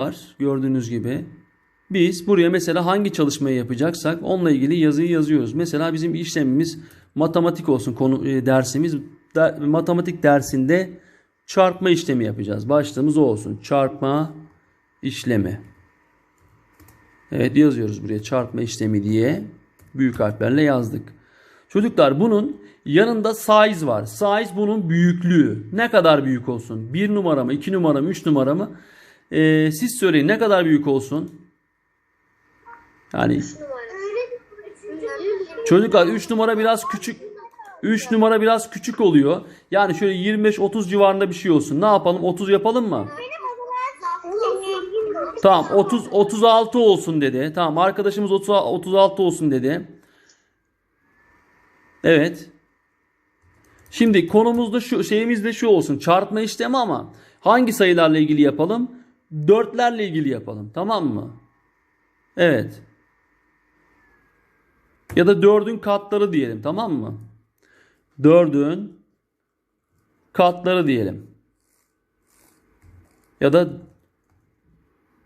var gördüğünüz gibi. Biz buraya mesela hangi çalışmayı yapacaksak onunla ilgili yazıyı yazıyoruz. Mesela bizim işlemimiz matematik olsun konu e, dersimiz. Da- matematik dersinde çarpma işlemi yapacağız. Başlığımız o olsun. Çarpma işlemi. Evet yazıyoruz buraya çarpma işlemi diye büyük harflerle yazdık. Çocuklar bunun yanında size var. Size bunun büyüklüğü. Ne kadar büyük olsun? 1 numara mı, 2 numara mı, 3 numara mı? Ee, siz söyleyin ne kadar büyük olsun? Yani çocuklar 3 numara biraz küçük. 3 numara biraz küçük oluyor. Yani şöyle 25-30 civarında bir şey olsun. Ne yapalım? 30 yapalım mı? Tamam 30 36 olsun dedi. Tamam arkadaşımız 30 36 olsun dedi. Evet. Şimdi konumuzda şu şeyimiz de şu olsun. Çarpma işlemi ama hangi sayılarla ilgili yapalım? Dörtlerle ilgili yapalım. Tamam mı? Evet. Ya da dördün katları diyelim. Tamam mı? Dördün katları diyelim. Ya da